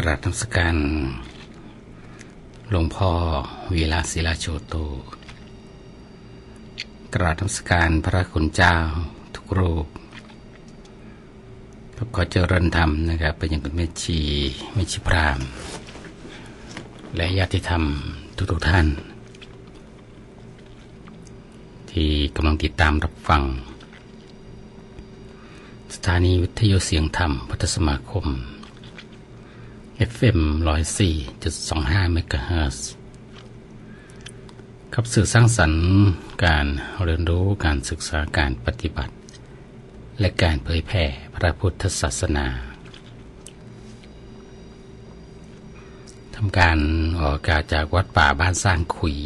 กราบนมัสการหลวงพ่อวีลาศิลาโชโตกราบนมัสการพระคุณเจ้าทุกรูปขอเจริญธรรมนะครับเป็นอย่างคุณแม่ชีแม่ชีพราม และญาติธรรมทุกๆท่าน ที่กำลังติดตามรับฟัง สถานีวิทยุเสียงธรรมพุทธสมาคม FM 104.25เมกะเฮิรตซ์กับสื่อสร้างสรรค์การเรียนรู้การศึกษาการปฏิบัติ และการเผยแผ่พระพุทธศาสนาทำการออกอากาศจากวัดป่าบ้านสร้างขุย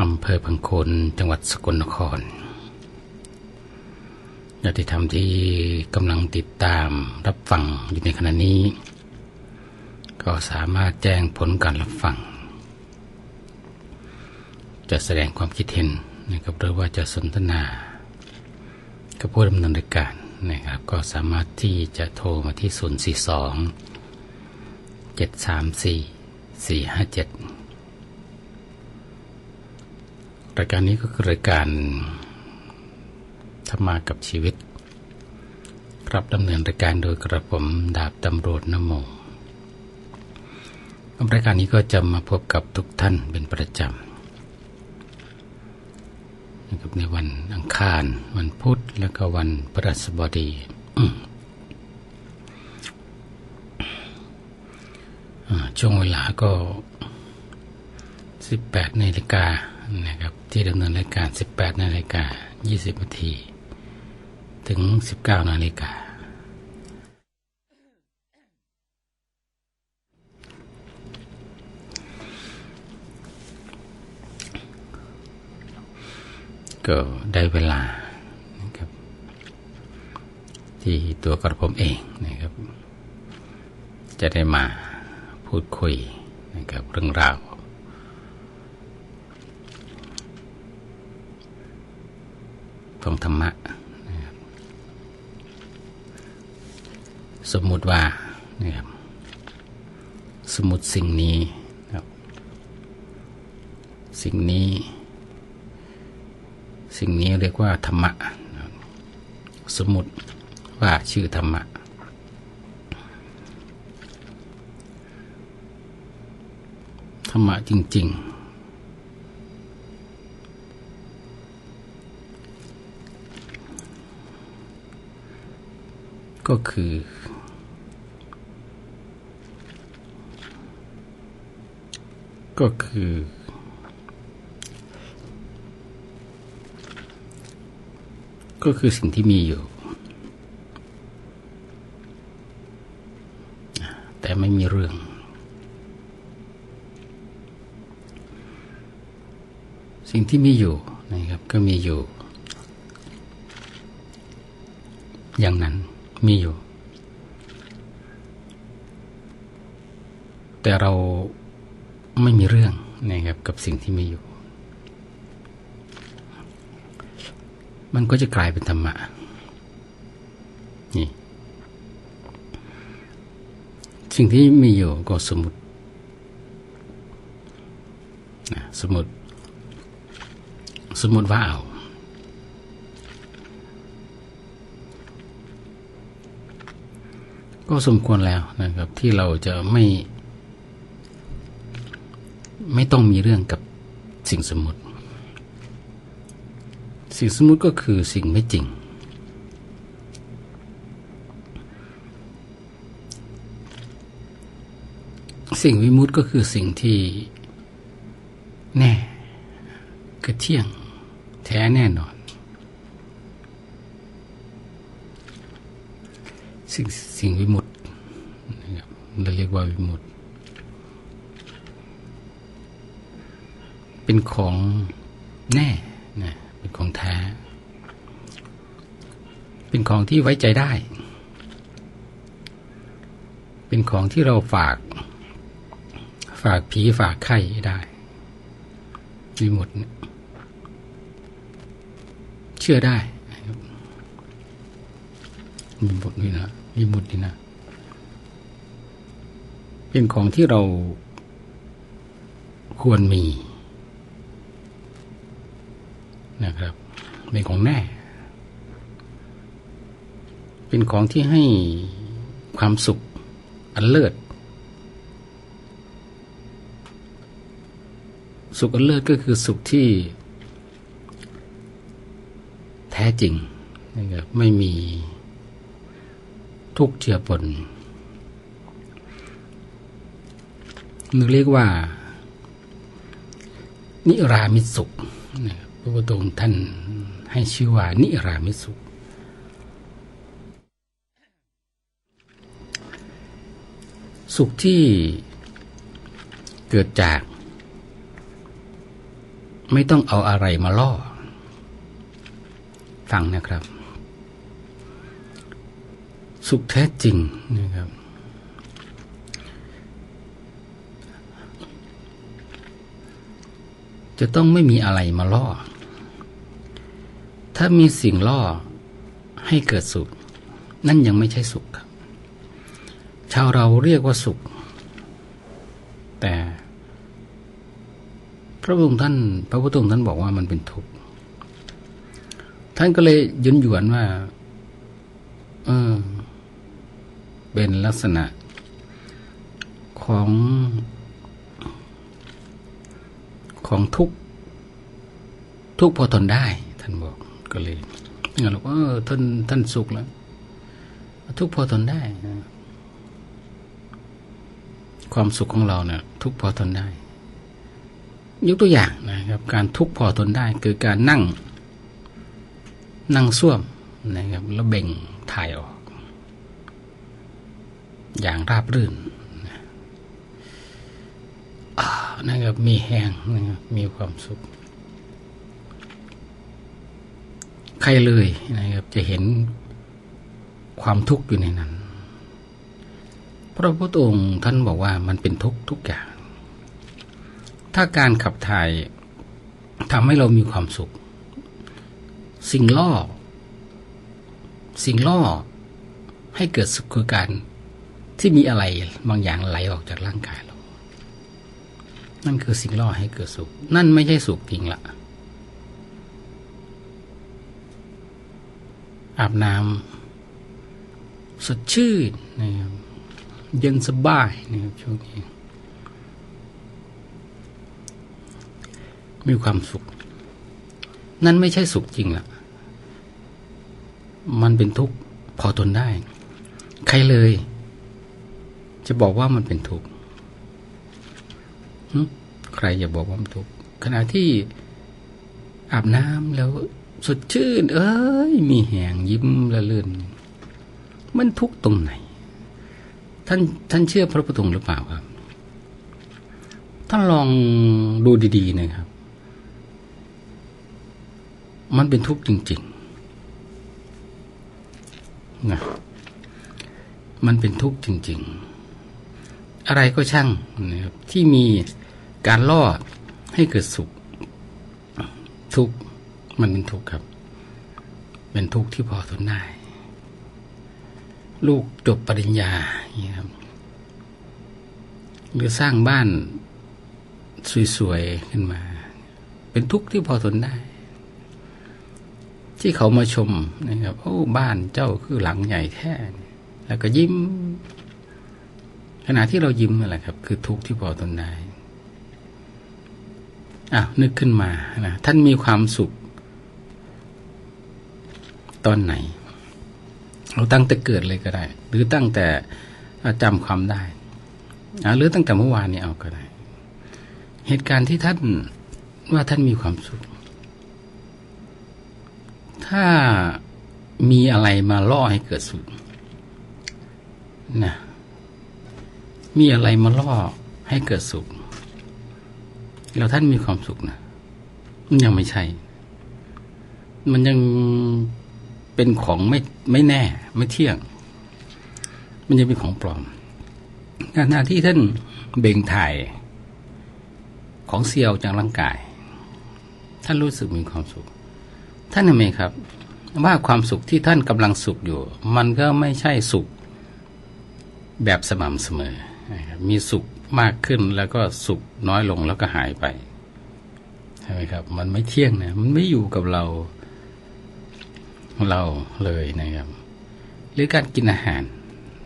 อำเภอพังคนจังหวัดสกลนคร ญาติธรรมที่กำลังติดตามรับฟังอยู่ในขณะนี้ ก็สามารถแจ้งผลการรับฟัง จะแสดงความคิดเห็นนะครับหรือว่าจะสนทนากับผู้ดำเนินรายการนะครับ ก็สามารถที่จะโทรมาที่ 042 734 457 รายการนี้ก็คือรายการ มากับชีวิต รับดำเนินรายการโดยกระผมดาบตำรวจนโมรายการนี้ก็จะมาพบกับทุกท่านเป็นประจำนะครับในวันอังคาร วันพุธแล้วก็วันพฤหัสบดีช่วงเวลาก็ 18นาฬิกานะครับที่ดำเนินรายการ 18นาฬิกา20นาที ถึง 19นาฬิกา ก็ได้เวลานะครับ ที่ตัวกระผมเองนะครับ จะได้มาพูดคุยนะครับเรื่องราวของธรรมะนะครับ สมมุติว่านะครับสมมติสิ่งนี้ครับสิ่งนี้ สิ่งนี้เรียกว่าธรรมะ สมมติว่าชื่อธรรมะ ธรรมะจริง ๆก็คือ ก็คือ ก็คือสิ่งที่มีอยู่ แต่ไม่มีเรื่อง สิ่งที่มีอยู่นะครับ ก็มีอยู่ อย่างนั้นมีอยู่ แต่เรา ไม่มีเรื่องนะครับกับสิ่งที่มีอยู่ มันก็จะกลายเป็นธรรมะนี่สิ่งที่มีอยู่ก็สมมติสมมติ สมมติว่าเอาก็สมควรแล้วนะครับ ที่เราจะไม่ ไม่ต้องมีเรื่องกับสิ่งสมมติ สิ่งสมมติก็คือสิ่งไม่จริง สิ่งวิมุตต์ก็คือสิ่งที่แน่ คือเที่ยง แท้แน่นอน สิ่งสิ่งวิมุตต์นะครับเราเรียกว่าวิมุตต เป็นของแน่นะเป็นของแท้ เป็นของที่ไว้ใจได้ เป็นของที่เราฝาก ฝากผีฝากไข่ได้มุตต์เชื่อได้นะครับวิมุตต์นี่นะมุตต์นี่นะ เป็นของที่เราควรมี นะครับ เป็นของแน่ เป็นของที่ให้ความสุขอันเลิศสุขอันเลิศก็คือสุขที่ แท้จริงนะครับไม่มีทุกข์เจือปนนึกเรียกว่า นิรามิตสุขนะ พระพุทธองค์ท่านให้ชื่อว่านิรามิสุ สุขที่เกิดจาก ไม่ต้องเอาอะไรมาล่อ ฟังนะครับ สุขแท้จริงนะครับจะต้องไม่มีอะไรมาล่อ ถ้ามีสิ่งล่อให้เกิดสุข นั่นยังไม่ใช่สุขครับชาวเราเรียกว่าสุข แต่พระองค์ท่าน พระพุทธองค์ท่านบอกว่ามันเป็นทุกข์ท่านก็เลยยืนหยวนว่า เออ เป็นลักษณะของของทุกทุกพอทนได้ ท่านบอก ก็เลยงั้นเราก็ท่านท่านสุขแล้ว ทุกพอทนได้ ความสุขของเราเนี่ย ทุกพอทนได้ ยกตัวอย่างนะครับ การทุกพอทนได้ คือการนั่ง นั่งส้วมนะครับ แล้วเบ่งถ่ายออก อย่างราบรื่นนะครับมีแห้งนะครับมีความสุข ใครเลยนะครับ จะเห็นความทุกข์อยู่ในนั้น พระพุทธองค์ท่านบอกว่ามันเป็นทุกข์ทุกอย่าง ถ้าการขับถ่ายทำให้เรามีความสุข สิ่งล่อ สิ่งล่อให้เกิดสุขคือการที่มีอะไรบางอย่างไหลออกจากร่างกายเรา นั่นคือสิ่งล่อให้เกิดสุข นั่นไม่ใช่สุขจริงละ อาบน้ำสดชื่นนะครับเย็นสบายนะครับช่วงนี้ มีความสุข นั่นไม่ใช่สุขจริงละมันเป็นทุกข์พอทนได้ ใครเลย จะบอกว่ามันเป็นทุกข์ใครจะบอกว่ามันทุกข์ขณะที่อาบน้ำแล้ว สดชื่น เอ้ย มีแหงยิ้มละเลื่นมันทุกตรงไหน ท่านท่านเชื่อพระพุทธองค์หรือเปล่าครับ ท่านลองดูดีๆนะครับ มันเป็นทุกข์จริงๆนะมันเป็นทุกข์จริง ๆ อะไรก็ช่างนะครับที่มีการล่อให้เกิดสุข ทุกข์ มันเป็นทุกข์ครับ เป็นทุกข์ที่พอทนได้ ลูกจบปริญญาอย่างนี้ครับ หรือสร้างบ้านสวยๆขึ้นมา เป็นทุกข์ที่พอทนได้ ที่เขามาชมนะครับ โอ้บ้านเจ้าคือหลังใหญ่แท้แล้วก็ยิ้ม ขณะที่เรายิ้มนั่นแหละครับ คือทุกข์ที่พอทนได้อ้าวนึกขึ้นมานะท่านมีความสุข ตอนไหน เราตั้งแต่เกิดเลยก็ได้ หรือตั้งแต่จำความได้หรือตั้งแต่เมื่อวานนี้เอาก็ได้ เหตุการณ์ที่ท่านว่าท่านมีความสุข ถ้ามีอะไรมาล่อให้เกิดสุขนะมีอะไรมาล่อให้เกิดสุข แล้วท่านมีความสุขนะมันยังไม่ใช่ มันยัง เป็นของไม่ไม่แน่ ไม่เที่ยง มันยังเป็นของปลอมขณะที่ท่านเบ่งถ่าย ของเซียวจากร่างกาย ท่านรู้สึกมีความสุข ท่านเห็นไหมครับ ว่าความสุขที่ท่านกำลังสุขอยู่ มันก็ไม่ใช่สุขแบบสม่ำเสมอ มีสุขมากขึ้นแล้วก็สุขน้อยลงแล้วก็หายไปใช่ไหมครับ มันไม่เที่ยงนะมันไม่อยู่กับเรา เราเลยนะครับ หรือการกินอาหาร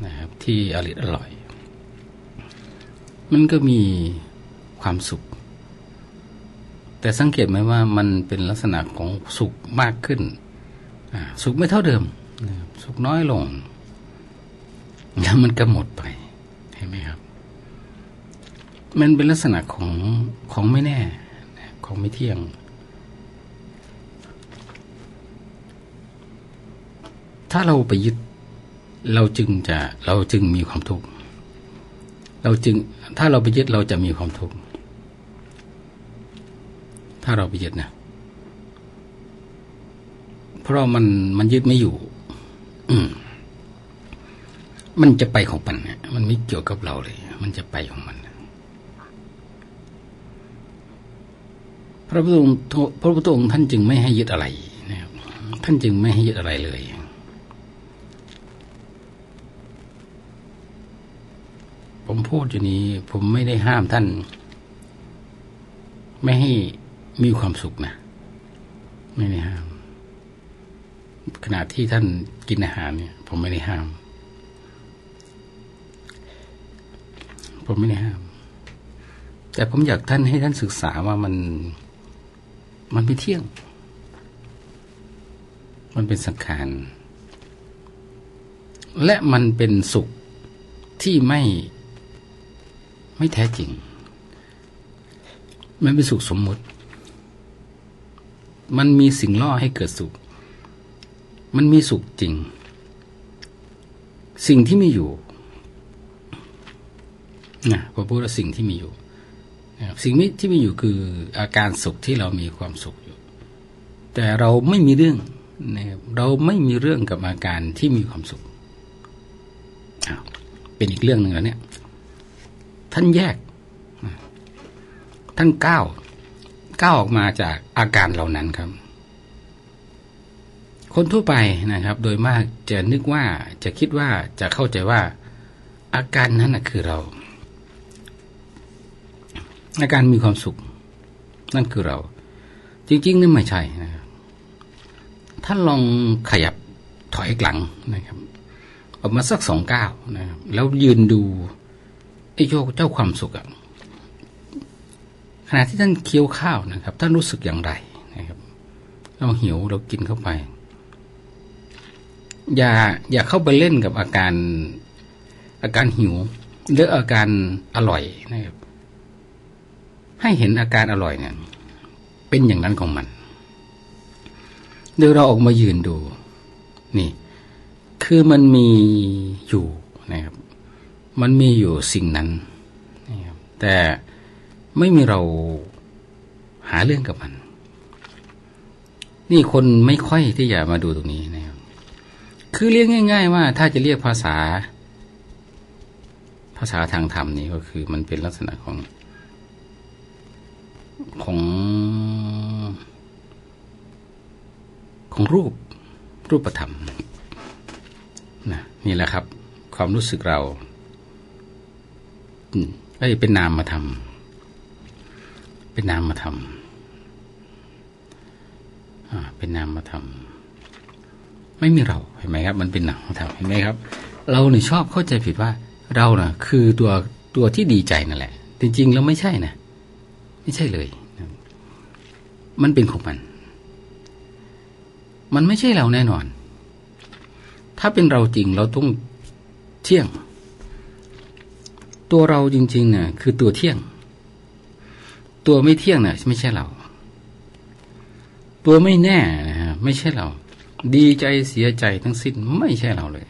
นะครับที่อริดอร่อย มันก็มีความสุข แต่สังเกตไหมว่ามันเป็นลักษณะของสุขมากขึ้น สุขไม่เท่าเดิม สุขน้อยลง แล้วมันก็หมดไป เห็นไหมครับ มันเป็นลักษณะของของไม่แน่ ของไม่เที่ยง ถ้าเราไปยึด เราจึงจะเราจึงมีความทุกข์เราจึงถ้าเราไปยึดเราจะมีความทุกข์ถ้าเราไปยึดนะเพราะมันมันยึดไม่อยู่ อืมันจะไปของมันนะมันไม่เกี่ยวกับเราเลย มันจะไปของมัน พระพุทธองค์พระพุทธองค์ท่านจึงไม่ให้ยึดอะไรนะครับท่านจึงไม่ให้ยึดอะไรเลย ผมพูดอยู่นี้ ผมไม่ได้ห้ามท่าน ไม่ให้มีความสุขนะ ไม่ได้ห้าม ขณะที่ท่านกินอาหารเนี่ย ผมไม่ได้ห้าม ผมไม่ได้ห้าม แต่ผมอยากท่านให้ท่านศึกษาว่ามัน มันไม่เที่ยง มันเป็นสังขารและมันเป็นสุขที่ไม่ ไม่แท้จริง มันเป็นสุขสมมุติ มันมีสิ่งล่อให้เกิดสุข มันมีสุขจริง สิ่งที่ไม่อยู่นะผมพูดว่าสิ่งที่มีอยู่ สิ่งที่มีอยู่คืออาการสุขที่เรามีความสุขอยู่ แต่เราไม่มีเรื่องนะครับเราไม่มีเรื่องกับอาการที่มีความสุข เป็นอีกเรื่องหนึ่งแล้วเนี่ย ท่านแยก ท่านก้าวก้าวออกมาจากอาการเหล่านั้นครับ คนทั่วไปนะครับ โดยมากจะนึกว่าจะคิดว่าจะเข้าใจว่า อาการนั้นคือเรา อาการมีความสุข นั่นคือเรา จริงๆนี่ไม่ใช่นะครับท่านลองขยับถอยหลังนะครับ ออกมาสักสองก้าวนะครับ แล้วยืนดู ไอ้โยกเจ้าความสุขอะขณะที่ท่านเคี้ยวข้าวนะครับ ท่านรู้สึกอย่างไรนะครับ เราหิวเรากินเข้าไป อย่าอย่าเข้าไปเล่นกับอาการอาการหิวหรืออาการอร่อยนะครับ ให้เห็นอาการอร่อยเนี่ย เป็นอย่างนั้นของมันเดี๋ยวเราออกมายืนดู นี่ คือมันมีอยู่นะครับ มันมีอยู่สิ่งนั้นนะครับแต่ไม่มีเราหาเรื่องกับมัน นี่คนไม่ค่อยที่จะมาดูตรงนี้นะครับคือเรียกง่าย ๆ ว่า ถ้าจะเรียกภาษา ภาษาทางธรรมนี่ก็คือ มันเป็นลักษณะของ ของของรูปรูปธรรมนะนี่แหละครับ ความรู้สึกเราอืม เอ้ยเป็นนามมาทำเป็นนามมาทำอ่าเป็นนามมาทำไม่มีเราเห็นไหมครับ มันเป็นนามมาทำเห็นไหมครับ เราเนี่ยชอบเข้าใจผิดว่า เราน่ะ คือตัวตัวที่ดีใจนั่นแหละ จริงๆแล้วไม่ใช่นะไม่ใช่เลยมันเป็นของมัน มันไม่ใช่เราแน่นอน ถ้าเป็นเราจริงเราต้องเที่ยง ตัวเราจริงๆเนี่ยคือตัวเที่ยง ตัวไม่เที่ยงเนี่ยไม่ใช่เรา ตัวไม่แน่นะฮะไม่ใช่เรา ดีใจเสียใจทั้งสิ้นไม่ใช่เราเลย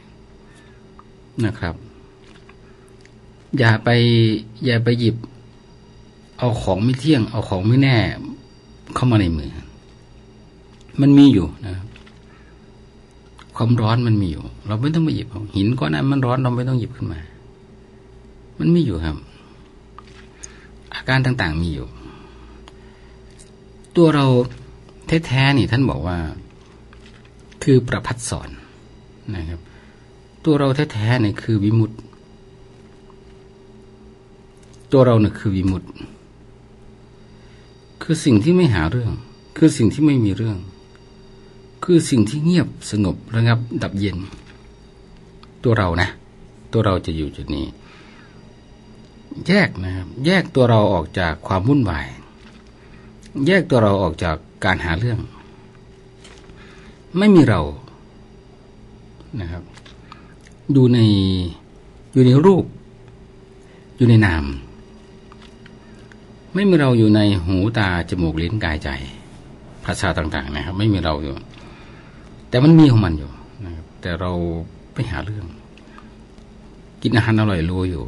นะครับ อย่าไป อย่าไปหยิบ เอาของไม่เที่ยง เอาของไม่แน่ เข้ามาในมือ มันมีอยู่นะครับความร้อนมันมีอยู่ เราไม่ต้องไปหยิบเอาหินก้อนนั้นมันร้อนเราไม่ต้องหยิบขึ้นมา มันมีอยู่ครับ อาการต่างๆมีอยู่ ตัวเราแท้ๆนี่ท่านบอกว่า คือประพัดสอนนะครับ ตัวเราแท้ๆนี่คือวิมุตติตัวเราเนี่ยคือวิมุตติคือสิ่งที่ไม่หาเรื่อง คือสิ่งที่ไม่มีเรื่อง คือสิ่งที่เงียบสงบระงับดับเย็น ตัวเรานะ ตัวเราจะอยู่จุดนี้ แยกนะครับ แยกตัวเราออกจากความวุ่นวาย แยกตัวเราออกจากการหาเรื่อง ไม่มีเรานะครับ อยู่ในอยู่ในรูป อยู่ในนาม ไม่มีเราอยู่ในหูตาจมูกลิ้นกายใจภาษาต่าง ๆ นะครับ ไม่มีเราอยู่ แต่มันมีของมันอยู่นะครับ แต่เราไปหาเรื่อง กินอาหารอร่อยรู้อยู่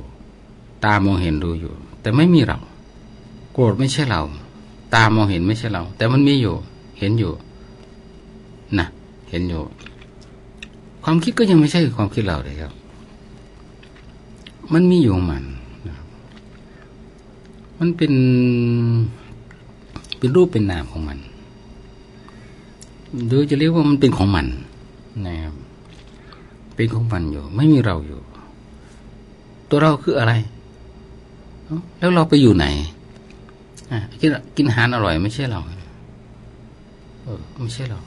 ตามองเห็นรู้อยู่ แต่ไม่มีเรา โกรธไม่ใช่เรา ตามองเห็นไม่ใช่เรา แต่มันมีอยู่ เห็นอยู่นะเห็นอยู่ ความคิดก็ยังไม่ใช่ความคิดเราเลยครับ มันมีอยู่ของมันมันเป็นเป็นรูปเป็นนามของมันหรือจะเรียกว่ามันเป็นของมันนะครับเป็นของมันอยู่ ไม่มีเราอยู่ ตัวเราคืออะไร แล้วเราไปอยู่ไหนอกินกินอาหารอร่อยไม่ใช่เราเออไม่ใช่เรา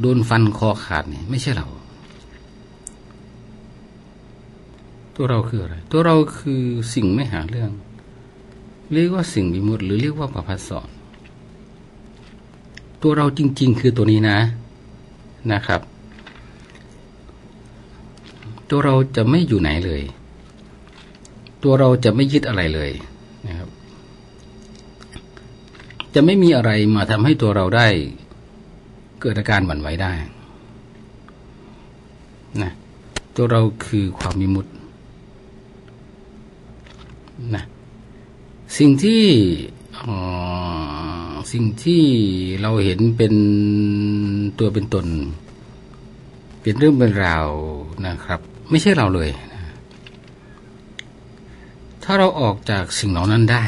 โดนฟันคอขาดเนี่ย ไม่ใช่เรา ตัวเราคืออะไร ตัวเราคือสิ่งไม่หาเรื่อง เรียกว่าสิ่งวิมุตติหรือเรียกว่าประภัสสอนตัวเราจริง ๆ คือตัวนี้นะนะครับ ตัวเราจะไม่อยู่ไหนเลย ตัวเราจะไม่ยึดอะไรเลยนะครับ จะไม่มีอะไรมาทำให้ตัวเราได้ เกิดอาการหวั่นไหวได้นะตัวเราคือความมิมุตินะสิ่งที่สิ่งที่เราเห็นเป็นตัวเป็นตน เป็นเรื่องเป็นราวนะครับ ไม่ใช่เราเลย ถ้าเราออกจากสิ่งเหล่านั้นได้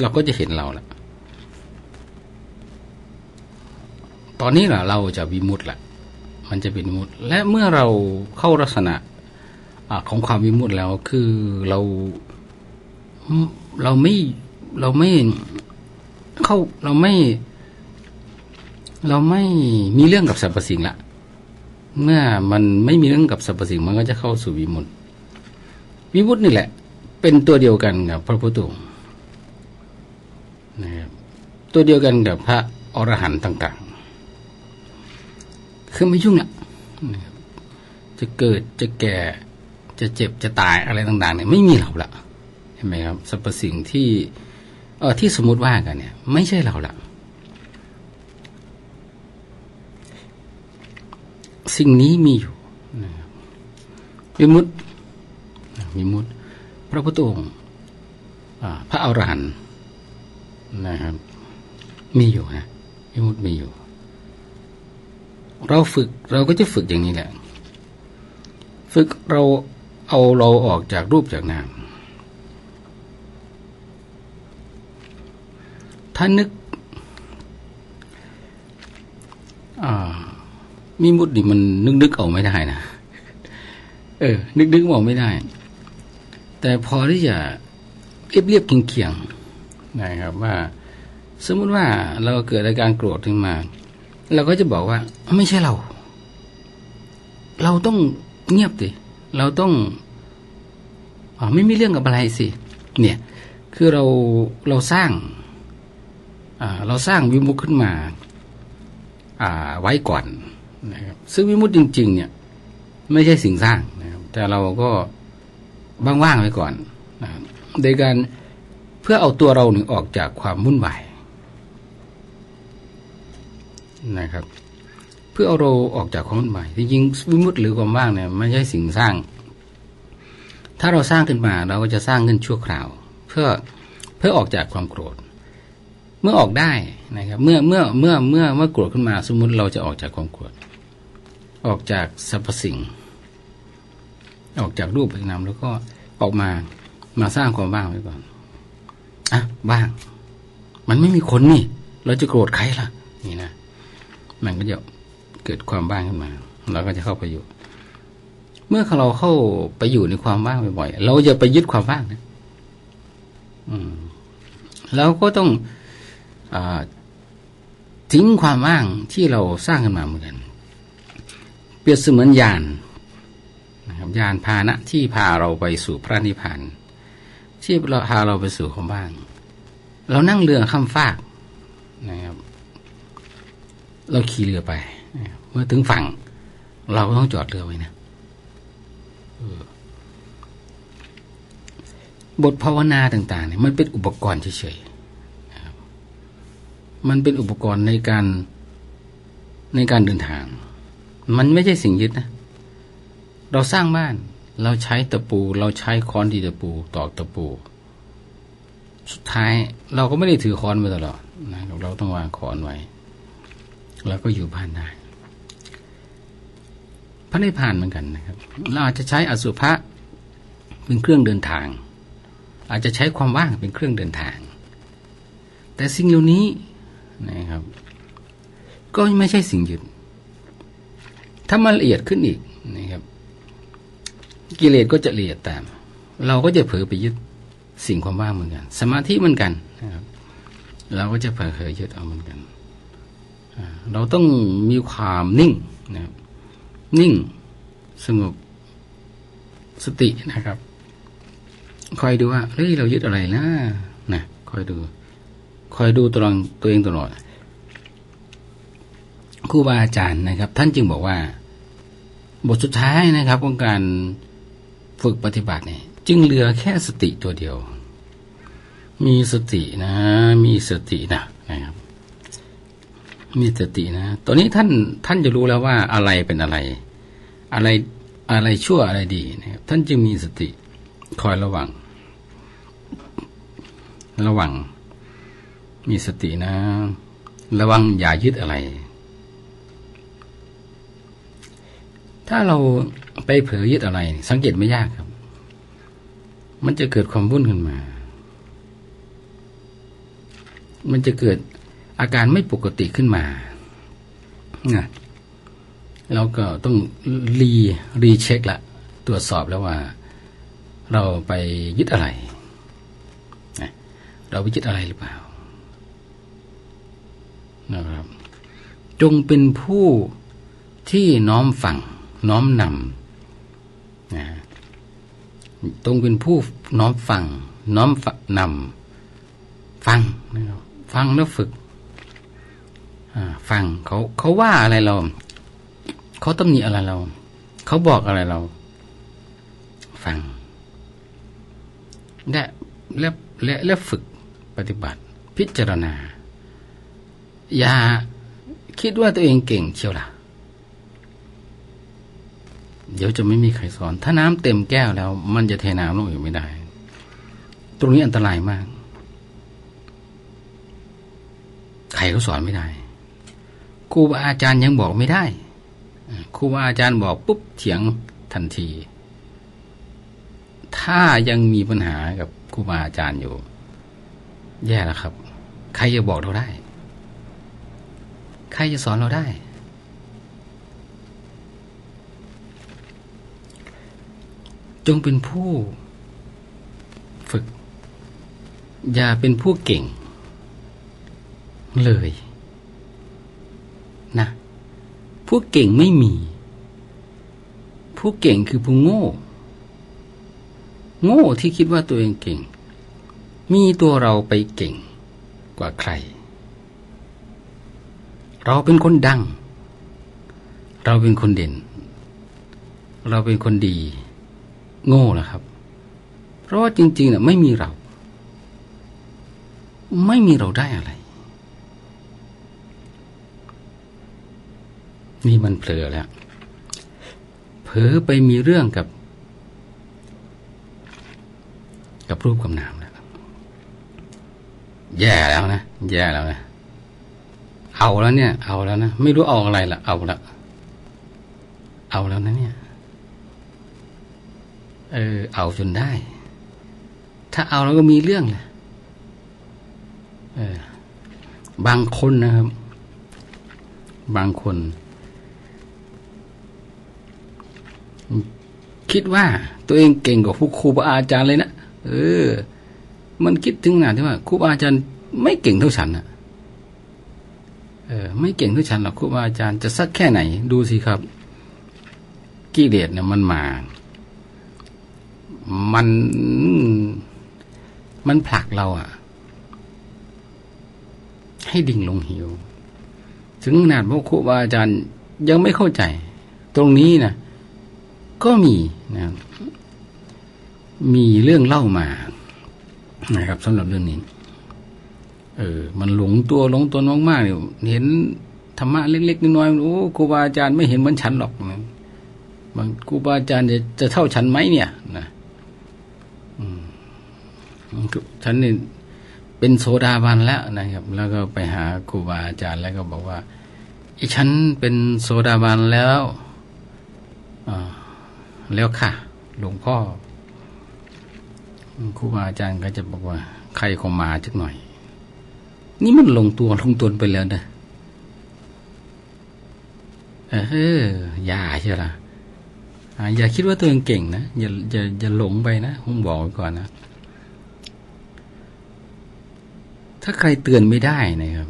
เราก็จะเห็นเราละตอนนี้แหละเราจะวิมุตต์ละมันจะเป็นวิมุตต์และเมื่อเราเข้าลักษณะอของความวิมุตต์แล้วคือเราเราไม่เราไม่เข้าเราไม่ เราไม่มีเรื่องกับสรรพสิ่งละเมื่อมันไม่มีเรื่องกับสรรพสิ่งมันก็จะเข้าสู่วิมุตติวิมุตตินี่แหละ เป็นตัวเดียวกันกับพระพุทธองค์นะครับตัวเดียวกันกับพระอรหันต์ต่าง ๆ คือไม่ยุ่งละนะจะเกิดจะแก่จะเจ็บจะตายอะไรต่าง ๆ เนี่ยไม่มีเราละเห็นไหมครับสรรพสิ่งที่เออที่สมมุติว่ากันเนี่ย ไม่ใช่เราละสิ่งนี้มีอยู่นะครับวิมุตติวิมุตติ พระพุทธองค์พระอรหันต์นะครับ มีอยู่นะวิมุตมีอยู่ เราฝึกเราก็จะฝึกอย่างนี้แหละ ฝึกเราเอาเราออกจากรูปจากนามถ้านึกมีมุดดิมันนึกนึกเอาไม่ได้นะ เออ นึกนึกเอาไม่ได้ แต่พอที่จะเรียบเรียบเคียงๆนะครับว่า สมมุติว่าเราเกิดอาการโกรธขึ้นมา เราก็จะบอกว่าไม่ใช่เรา เราต้องเงียบดิเราต้องอไม่มีเรื่องกับอะไรสิ เนี่ย คือเราเราสร้างเราสร้างวิมุตขึ้นมาอ่าไว้ก่อนนะครับซึ่งวิมุตจริง ๆ เนี่ย ไม่ใช่สิ่งสร้างนะครับแต่เราก็ ว่างๆไว้ก่อนนะโดยการเพื่อเอาตัวเราหนึ่งออกจากความวุ่นวายนะครับ เพื่อเอาเราออกจากความวุ่นวายจริงๆวิมุตติหรือความว่างเนี่ยไม่ใช่สิ่งสร้าง ถ้าเราสร้างขึ้นมาเราก็จะสร้างขึ้นชั่วคราว เพื่อเพื่อออกจากความโกรธ เมื่อออกได้นะครับ เมื่อเมื่อเมื่อเมื่อเมื่อโกรธขึ้นมา สมมุติเราจะออกจากความโกรธออกจากสรรพสิ่ง ออกจากรูปนามแล้วก็ ออกมา มาสร้างความว่างไว้ก่อนอะว่าง มันไม่มีคนนี่ เราจะโกรธใครล่ะ นี่นะมันก็จะเกิดความบ้างขึ้นมาเราก็จะเข้าไปอยู่ เมื่อเราเข้าไปอยู่ในความว่างบ่อยๆเราจะไปยึดความว่างนะอืมเราก็ต้องอทิ้งความว่างที่เราสร้างขึ้นมาเหมือนกัน เปรียบเสมือนยาน ครับยานพาหนะที่พาเราไปสู่พระนิพพานที่เราพาเราไปสู่ความว่าง เรานั่งเรือข้ามฟากนะครับ เราขี่เรือไปเมื่อถึงฝั่ง เราก็ต้องจอดเรือไว้นะบทภาวนาต่างๆเนี่ยมันเป็นอุปกรณ์เฉยๆมันเป็นอุปกรณ์ในการในการเดินทาง มันไม่ใช่สิ่งยึดนะ เราสร้างบ้าน เราใช้ตะปู เราใช้ค้อนดีตะปูตอกตะปู สุดท้ายเราก็ไม่ได้ถือค้อนไปตลอดนะเราต้องวางค้อนไว้ แล้วก็อยู่บ้านได้พระนิพพานเหมือนกันนะครับ เราอาจจะใช้อสุภะเป็นเครื่องเดินทาง อาจจะใช้ความว่างเป็นเครื่องเดินทาง แต่สิ่งเหล่านี้นะครับ ก็ไม่ใช่สิ่งยึดถ้ามันละเอียดขึ้นอีกนะครับ กิเลสก็จะละเอียดตาม เราก็จะเผลอไปยึดสิ่งความว่างเหมือนกัน สมาธิเหมือนกันนะครับ เราก็จะเผลอยึดเอาเหมือนกัน เราต้องมีความนิ่งนะครับ นิ่งสงบสตินะครับ คอยดูว่าเฮ้ยเรายึดอะไรนะนะคอยดู คอยดูตัวเองตัวเองตลอดครูบาอาจารย์นะครับ ท่านจึงบอกว่า บทสุดท้ายนะครับของการ ฝึกปฏิบัติเนี่ยจึงเหลือแค่สติตัวเดียว มีสตินะ มีสตินะนะครับ มีสตินะตอนนี้ท่านท่านจะรู้แล้วว่าอะไรเป็นอะไร อะไรอะไรชั่วอะไรดีนะครับท่านจึงมีสติคอยระวัง ระวัง มีสตินะ ระวังอย่ายึดอะไร ถ้าเราไปเผลอยึดอะไร สังเกตไม่ยากครับ มันจะเกิดความวุ่นขึ้นมา มันจะเกิดอาการไม่ปกติขึ้นมานะเราก็ต้องรีรีเช็คละตรวจสอบแล้วว่า เราไปยึดอะไร เราไปยึดอะไรหรือเปล่า นะครับ จงเป็นผู้ที่น้อมฟังน้อมนำ ต้องเป็นผู้น้อมฟัง น้อมนำฟังนะครับฟังแล้วฝึกฟังเขาเขาว่าอะไรเรา เขาตำหนิอะไรเรา เขาบอกอะไรเรา ฟังและและและและฝึกปฏิบัติ พิจารณา อย่าคิดว่าตัวเองเก่งเชียวล่ะ เดี๋ยวจะไม่มีใครสอน ถ้าน้ำเต็มแก้วแล้ว มันจะเทน้ำลงอีกไม่ได้ ตรงนี้อันตรายมาก ใครก็สอนไม่ได้ครูบาอาจารย์ยังบอกไม่ได้ครูบาอาจารย์บอกปุ๊บเถียงทันที ถ้ายังมีปัญหากับครูบาอาจารย์อยู่ แย่แล้วครับ ใครจะบอกเราได้ ใครจะสอนเราได้ งเป็นผู้ฝึก อย่าเป็นผู้เก่ง เลย นะ ผู้เก่งไม่มี ผู้เก่งคือผู้โง่ โง่ที่คิดว่าตัวเองเก่ง มีตัวเราไปเก่งกว่าใคร เราเป็นคนดัง เราเป็นคนเด่น เราเป็นคนดี โง่แล้วครับ เพราะว่าจริงๆน่ะไม่มีเรา ไม่มีเราได้อะไร นี่มันเผลอแล้ว เผลอไปมีเรื่องกับ กับรูปกับนามแล้วแย่แล้วนะ แย่แล้วนะ เอาแล้วเนี่ย เอาแล้วนะ ไม่รู้เอาอะไรละเอาละ เอาแล้วนะเนี่ย เออ เอาจนได้ ถ้าเอาแล้วก็มีเรื่องแหละเออ บางคนนะครับ บางคน คิดว่าตัวเองเก่งกว่าผู้ครูบาอาจารย์เลยนะเออ มันคิดถึงขนาดที่ว่าครูบาอาจารย์ไม่เก่งเท่าฉันนะเออไม่เก่งเท่าฉันหรอกครูบาอาจารย์จะสักแค่ไหน ดูสิครับกิเลสเนี่ยมันมา มันมันผลักเราอะให้ดิ่งลงหิว ถึงขนาดพวกครูบาอาจารย์ยังไม่เข้าใจ ตรงนี้นะก็มีนะมีเรื่องเล่ามา นะครับสำหรับเรื่องนี้ เออ มันหลงตัวหลงตนมากๆเนี่ยเห็นธรรมะเล็กๆน้อยๆโอ้ครูบาอาจารย์ไม่เห็นเหมือนฉันหรอกนะบางครูบาอาจารย์จะจะเท่าฉันไหมเนี่ยนะ ฉันนี่เป็นโสดาบันแล้วนะครับ แล้วก็ไปหาครูบาอาจารย์แล้วก็บอกว่าไอ้ฉันเป็นโสดาบันแล้วแล้วค่ะ หลวงพ่อครูบาอาจารย์ก็จะบอกว่า ใครคงมาจักหน่อย นี่มันลงตัวลงตนไปแล้วนะเอออย่าใช่ละ อย่าคิดว่าตัวเองเก่งนะอย่าอย่าอย่าหลงไปนะผมบอกไว้ก่อนนะ ถ้าใครเตือนไม่ได้นะครับ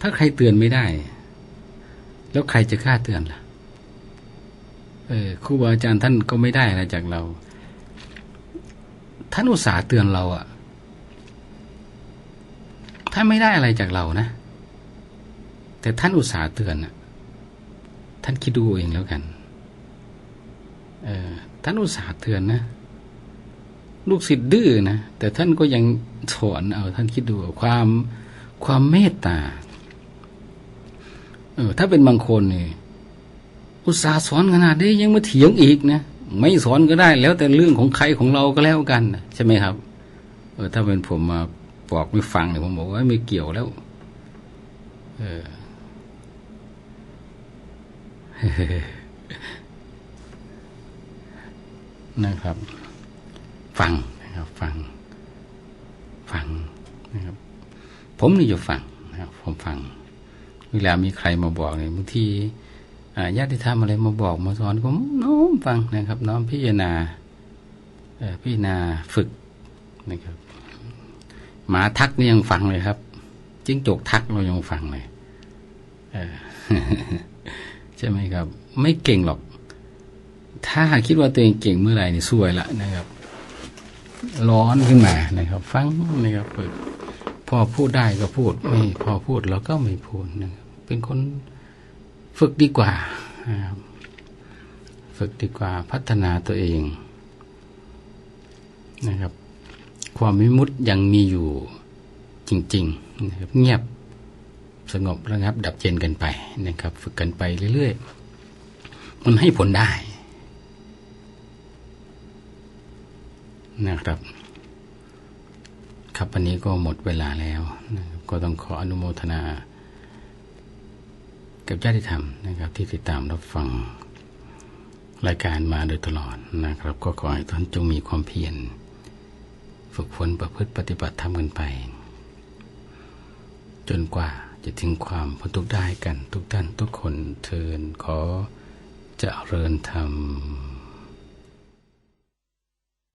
ถ้าใครเตือนไม่ได้ แล้วใครจะกล้าเตือนล่ะ เออครูบาอาจารย์ท่านก็ไม่ได้อะไรจากเรา ท่านอุตส่าห์เตือนเราอะท่านไม่ได้อะไรจากเรานะ แต่ท่านอุตส่าห์เตือนอะท่านคิดดูเองแล้วกันเออท่านอุตส่าห์เตือนนะ ลูกศิษย์ดื้อนะ แต่ท่านก็ยังสอนเอา ท่านคิดดูความความเมตตา เออ ถ้าเป็นบางคนนี่อุตส่าห์สอนขนาดนี้ยังมาเถียงอีกนะไม่สอนก็ได้ แล้วแต่เรื่องของใครของเราก็แล้วกันใช่ไหมครับ เออ ถ้าเป็นผมมาบอกไม่ฟังเนี่ยผมบอกว่าไม่เกี่ยวแล้ว เออ นะครับ ฟังนะครับ ฟัง ฟังนะครับ ผมนี่จะฟังนะครับผมฟัง เวลามีใครมาบอกเนี่ยบางทีญาติธรรมอะไรมาบอกมาสอนผมน้อมฟังนะครับ น้อมพิจารณาพิจารณาฝึกนะครับหมาทักนี่ยังฟังเลยครับจิ้งจกทักเรายังฟังเลย ใช่ไหมครับ ไม่เก่งหรอก ถ้าคิดว่าตัวเองเก่งเมื่อไหร่นี่ซวยละนะครับ ร้อนขึ้นมานะครับ ฟังนะครับพอพูดได้ก็พูดไม่พอพูดเราก็ไม่พูดนะครับเป็นคนฝึกดีกว่าฝึกดีกว่าพัฒนาตัวเองนะครับ ความมิมุตยังมีอยู่จริงๆนะครับเงียบ สงบระงับ ดับเย็นกันไปนะครับ ฝึกกันไปเรื่อยๆ มันให้ผลได้นะครับ ครับวันนี้ก็หมดเวลาแล้วนะครับก็ต้องขออนุโมทนา กับญาติธรรมนะครับ ที่ติดตามรับฟังรายการมาโดยตลอดนะครับ ก็ขอให้ท่านจงมีความเพียรฝึกฝนประพฤติปฏิบัติทำกันไป จนกว่า จะถึงความพ้นทุกข์ได้กันทุกท่านทุกคนเทินขอจะเริญธรรม